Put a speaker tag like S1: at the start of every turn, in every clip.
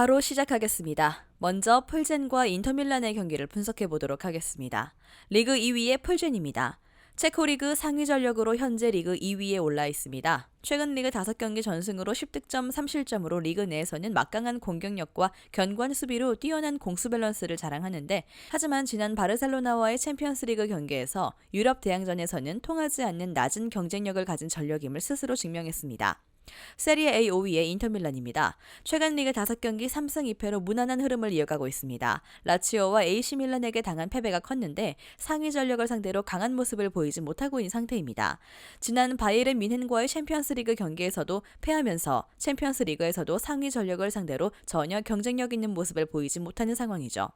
S1: 바로 시작하겠습니다. 먼저 풀젠과 인터밀란의 경기를 분석해 보도록 하겠습니다. 리그 2위의 풀젠입니다. 체코 리그 상위 전력으로 현재 리그 2위에 올라 있습니다. 최근 리그 5경기 전승으로 10득점 3실점으로 리그 내에서는 막강한 공격력과 견고한 수비로 뛰어난 공수 밸런스를 자랑하는데 하지만 지난 바르셀로나와의 챔피언스리그 경기에서 유럽 대항전에서는 통하지 않는 낮은 경쟁력을 가진 전력임을 스스로 증명했습니다. 세리에 A 5위의 인터밀란입니다. 최근 리그 5경기 3승 2패로 무난한 흐름을 이어가고 있습니다. 라치오와 AC 밀란에게 당한 패배가 컸는데 상위 전력을 상대로 강한 모습을 보이지 못하고 있는 상태입니다. 지난 바이에른 뮌헨과의 챔피언스리그 경기에서도 패하면서 챔피언스리그에서도 상위 전력을 상대로 전혀 경쟁력 있는 모습을 보이지 못하는 상황이죠.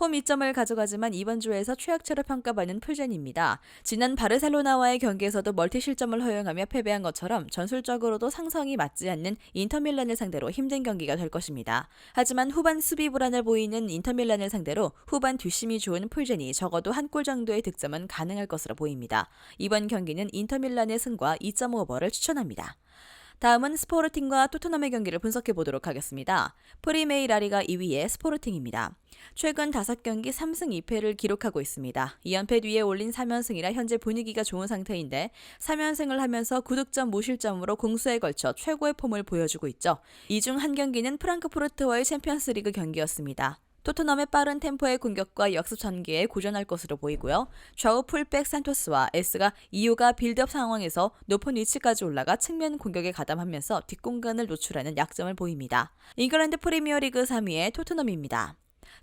S1: 홈 2점을 가져가지만 이번 주에서 최악체로 평가받는 풀젠입니다. 지난 바르셀로나와의 경기에서도 멀티 실점을 허용하며 패배한 것처럼 전술적으로도 상성이 맞지 않는 인터밀란을 상대로 힘든 경기가 될 것입니다. 하지만 후반 수비 불안을 보이는 인터밀란을 상대로 후반 뒷심이 좋은 풀젠이 적어도 한 골 정도의 득점은 가능할 것으로 보입니다. 이번 경기는 인터밀란의 승과 2.5버를 추천합니다. 다음은 스포르팅과 토트넘의 경기를 분석해 보도록 하겠습니다. 프리메이 라리가 2위의 스포르팅입니다. 최근 5경기 3승 2패를 기록하고 있습니다. 2연패 뒤에 올린 3연승이라 현재 분위기가 좋은 상태인데 3연승을 하면서 9득점 무실점으로 공수에 걸쳐 최고의 폼을 보여주고 있죠. 이 중 한 경기는 프랑크푸르트와의 챔피언스리그 경기였습니다. 토트넘의 빠른 템포의 공격과 역습 전개에 고전할 것으로 보이고요. 좌우 풀백 산토스와 S가 이유가 빌드업 상황에서 높은 위치까지 올라가 측면 공격에 가담하면서 뒷공간을 노출하는 약점을 보입니다. 잉글랜드 프리미어리그 3위의 토트넘입니다.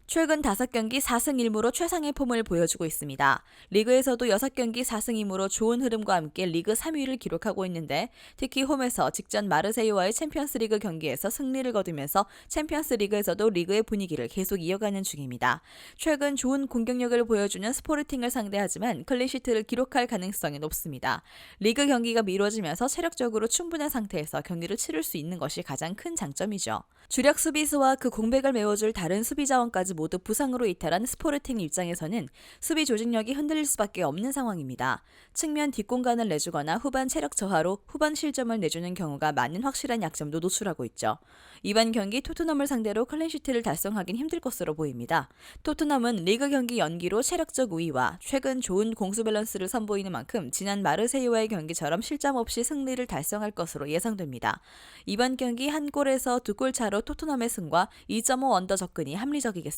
S1: 최근 5경기 4승 1무로 최상의 폼을 보여주고 있습니다. 리그에서도 6경기 4승 2무로 좋은 흐름과 함께 리그 3위를 기록하고 있는데 특히 홈에서 직전 마르세유와의 챔피언스리그 경기에서 승리를 거두면서 챔피언스리그에서도 리그의 분위기를 계속 이어가는 중입니다. 최근 좋은 공격력을 보여주는 스포르팅을 상대하지만 클린시트를 기록할 가능성이 높습니다. 리그 경기가 미뤄지면서 체력적으로 충분한 상태에서 경기를 치를 수 있는 것이 가장 큰 장점이죠. 주력 수비수와 그 공백을 메워줄 다른 수비 자원 까지 모두 부상으로 이탈한 스포르팅 입장에서는 수비 조직력이 흔들릴 수밖에 없는 상황입니다. 측면 뒷공간을 내주거나 후반 체력 저하로 후반 실점을 내주는 경우가 많은 확실한 약점도 노출하고 있죠. 이번 경기 토트넘을 상대로 클린시트를 달성하긴 힘들 것으로 보입니다. 토트넘은 리그 경기 연기로 체력적 우위와 최근 좋은 공수 밸런스를 선보이는 만큼 지난 마르세유와의 경기처럼 실점 없이 승리를 달성할 것으로 예상됩니다. 이번 경기 한 골에서 두 골 차로 토트넘의 승과 2.5 언더 접근이 합리적이겠습니다.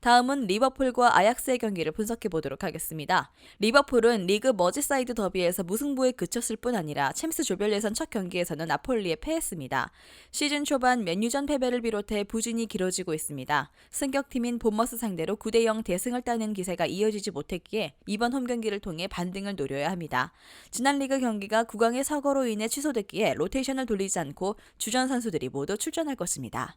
S1: 다음은 리버풀과 아약스의 경기를 분석해 보도록 하겠습니다. 리버풀은 리그 머지사이드 더비에서 무승부에 그쳤을 뿐 아니라 챔스 조별 예선 첫 경기에서는 나폴리에 패했습니다. 시즌 초반 맨유전 패배를 비롯해 부진이 길어지고 있습니다. 승격팀인 본머스 상대로 9대0 대승을 따는 기세가 이어지지 못했기에 이번 홈 경기를 통해 반등을 노려야 합니다. 지난 리그 경기가 구강의 사고로 인해 취소됐기에 로테이션을 돌리지 않고 주전 선수들이 모두 출전할 것입니다.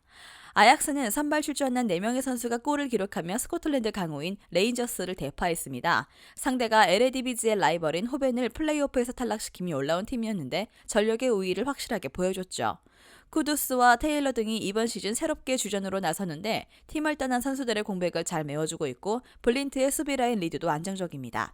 S1: 아약스는 선발 출전한 4명의 선수가 골을 기록하며 스코틀랜드 강호인 레인저스를 대파했습니다. 상대가 LADBG의 라이벌인 호벤을 플레이오프에서 탈락시킴이 올라온 팀이었는데 전력의 우위를 확실하게 보여줬죠. 쿠두스와 테일러 등이 이번 시즌 새롭게 주전으로 나서는데 팀을 떠난 선수들의 공백을 잘 메워주고 있고 블린트의 수비 라인 리드도 안정적입니다.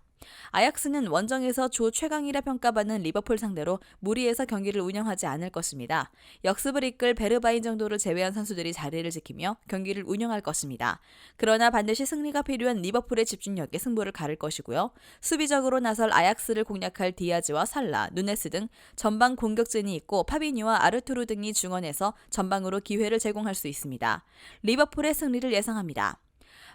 S1: 아약스는 원정에서 조 최강이라 평가받는 리버풀 상대로 무리해서 경기를 운영하지 않을 것입니다. 역습을 이끌 베르바인 정도를 제외한 선수들이 자리를 지키며 경기를 운영할 것입니다. 그러나 반드시 승리가 필요한 리버풀의 집중력에 승부를 가를 것이고요. 수비적으로 나설 아약스를 공략할 디아즈와 살라, 누네스 등 전방 공격진이 있고 파비뉴와 아르투르 등이 중원에서 전방으로 기회를 제공할 수 있습니다. 리버풀의 승리를 예상합니다.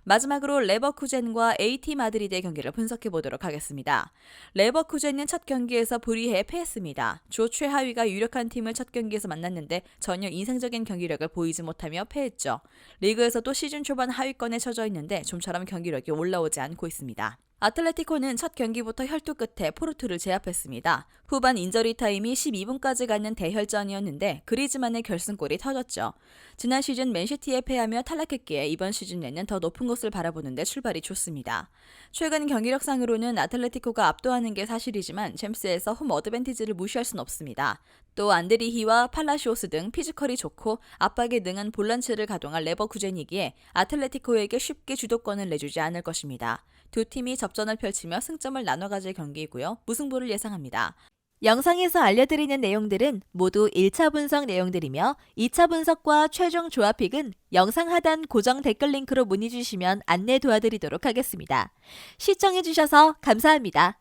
S1: 마지막으로 레버쿠젠과 AT 마드리드의 경기를 분석해 보도록 하겠습니다. 레버쿠젠은 첫 경기에서 불의해 패했습니다. 조 최하위가 유력한 팀을 첫 경기에서 만났는데 전혀 인상적인 경기력을 보이지 못하며 패했죠. 리그에서도 시즌 초반 하위권에 처져 있는데 좀처럼 경기력이 올라오지 않고 있습니다. 아틀레티코는 첫 경기부터 혈투 끝에 포르투를 제압했습니다. 후반 인저리 타임이 12분까지 가는 대혈전이었는데 그리즈만의 결승골이 터졌죠. 지난 시즌 맨시티에 패하며 탈락했기에 이번 시즌에는 더 높은 곳을 바라보는데 출발이 좋습니다. 최근 경기력상으로는 아틀레티코가 압도하는 게 사실이지만 챔스에서 홈 어드밴티지를 무시할 순 없습니다. 또 안드리히와 팔라시오스 등 피지컬이 좋고 압박에 능한 볼란치를 가동할 레버쿠젠이기에 아틀레티코에게 쉽게 주도권을 내주지 않을 것입니다. 두 팀이 접전을 펼치며 승점을 나눠 가질 경기이고요. 무승부를 예상합니다. 영상에서 알려드리는 내용들은 모두 1차 분석 내용들이며 2차 분석과 최종 조합픽은 영상 하단 고정 댓글 링크로 문의 주시면 안내 도와드리도록 하겠습니다. 시청해주셔서 감사합니다.